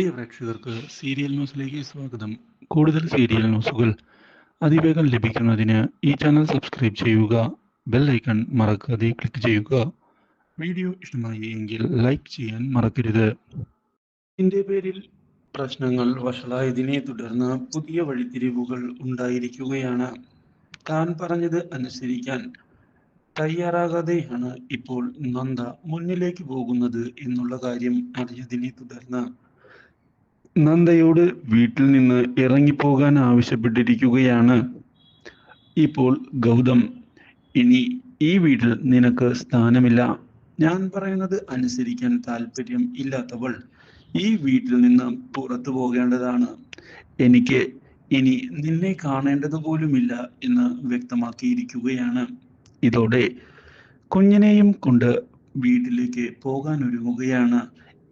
പ്രിയ പ്രേക്ഷകർക്ക് സീരിയൽ ന്യൂസിലേക്ക് സ്വാഗതം. കൂടുതൽ സീരിയൽ ന്യൂസുകൾ അതിവേഗം ലഭിക്കുന്നതിന് ഈ ചാനൽ സബ്സ്ക്രൈബ് ചെയ്യുക ബെൽ ഐക്കൺ മറക്കാതെ ക്ലിക്ക് ചെയ്യുക. വീഡിയോ ഇഷ്ടമായി എങ്കിൽ ലൈക്ക് ചെയ്യാൻ മറക്കരുത്. ഇതിന്റെ പേരിൽ പ്രശ്നങ്ങൾ വഷളായതിനെ തുടർന്ന് പുതിയ വഴിത്തിരിവുകൾ ഉണ്ടായിരിക്കുകയാണ്. താൻ പറഞ്ഞത് അനുസരിക്കാൻ തയ്യാറാകാതെയാണ് ഇപ്പോൾ നന്ദ മുന്നിലേക്ക് പോകുന്നത് എന്നുള്ള കാര്യം അറിഞ്ഞതിനെ തുടർന്ന് നന്ദയോട് വീട്ടിൽ നിന്ന് ഇറങ്ങിപ്പോകാൻ ആവശ്യപ്പെട്ടിരിക്കുകയാണ്. ഇപ്പോൾ ഗൗതം ഇനി ഈ വീട്ടിൽ നിനക്ക് സ്ഥാനമില്ല. ഞാൻ പറയുന്നത് അനുസരിക്കാൻ താല്പര്യം ഇല്ലാത്തവൾ ഈ വീട്ടിൽ നിന്ന് പുറത്തു പോകേണ്ടതാണ്. എനിക്ക് ഇനി നിന്നെ കാണേണ്ടത് പോലുമില്ല എന്ന് വ്യക്തമാക്കിയിരിക്കുകയാണ്. ഇതോടെ കുഞ്ഞിനെയും കൊണ്ട് വീട്ടിലേക്ക് പോകാൻ ഒരുങ്ങുകയാണ്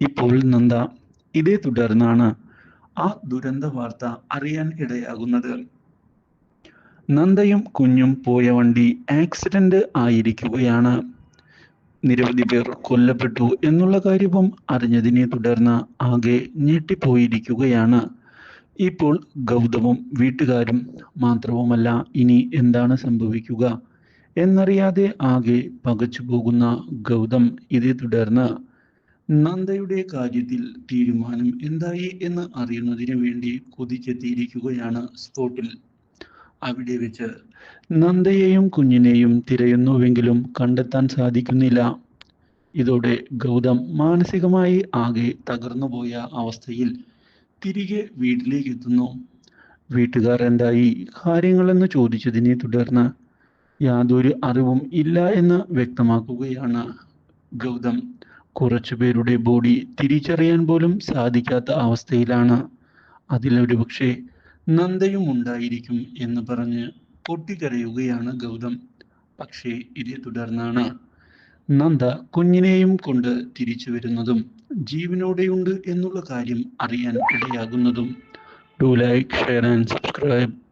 ഇപ്പോൾ നന്ദ. ഇതേ തുടർന്നാണ് ആ ദുരന്ത വാർത്ത അറിയാൻ ഇടയാകുന്നത്. നന്ദയും കുഞ്ഞും പോയ വണ്ടി ആക്സിഡന്റ് ആയിരിക്കുകയാണ്. നിരവധി പേർ കൊല്ലപ്പെട്ടു എന്നുള്ള കാര്യവും അറിഞ്ഞതിനെ തുടർന്ന് ആകെ ഞെട്ടിപ്പോയിരിക്കുകയാണ്. ഇപ്പോൾ ഗൗതമും വീട്ടുകാരും മാത്രവുമല്ല ഇനി എന്താണ് സംഭവിക്കുക എന്നറിയാതെ ആകെ പകച്ചു പോകുന്ന ഗൗതം ഇതേ തുടർന്ന് നന്ദയുടെ കാര്യത്തിൽ തീരുമാനം എന്തായി എന്ന് അറിയുന്നതിന് വേണ്ടി കൊതിച്ചെത്തിയിരിക്കുകയാണ് സ്പോട്ടിൽ. അവിടെ വെച്ച് നന്ദയെയും കുഞ്ഞിനെയും തിരയുന്നുവെങ്കിലും കണ്ടെത്താൻ സാധിക്കുന്നില്ല. ഇതോടെ ഗൗതം മാനസികമായി ആകെ തകർന്നുപോയ അവസ്ഥയിൽ തിരികെ വീട്ടിലേക്ക് എത്തുന്നു വീട്ടുകാർ എന്തായി? കാര്യങ്ങളെന്ന് ചോദിച്ചതിനെ തുടർന്ന് യാതൊരു അറിവും ഇല്ല എന്ന് വ്യക്തമാക്കുകയാണ് ഗൗതം. കുറച്ചുപേരുടെ ബോഡി തിരിച്ചറിയാൻ പോലും സാധിക്കാത്ത അവസ്ഥയിലാണ്. അതിലൊരു പക്ഷേ നന്ദയും ഉണ്ടായിരിക്കും എന്ന് പറഞ്ഞ് പൊട്ടിക്കരയുകയാണ് ഗൗതം. പക്ഷേ ഇതേ തുടർന്നാണ് നന്ദ കുഞ്ഞിനെയും കൊണ്ട് തിരിച്ചു വരുന്നതും ജീവനോടെയുണ്ട് എന്നുള്ള കാര്യം അറിയാൻ ഇടയാകുന്നതും. Do like share and subscribe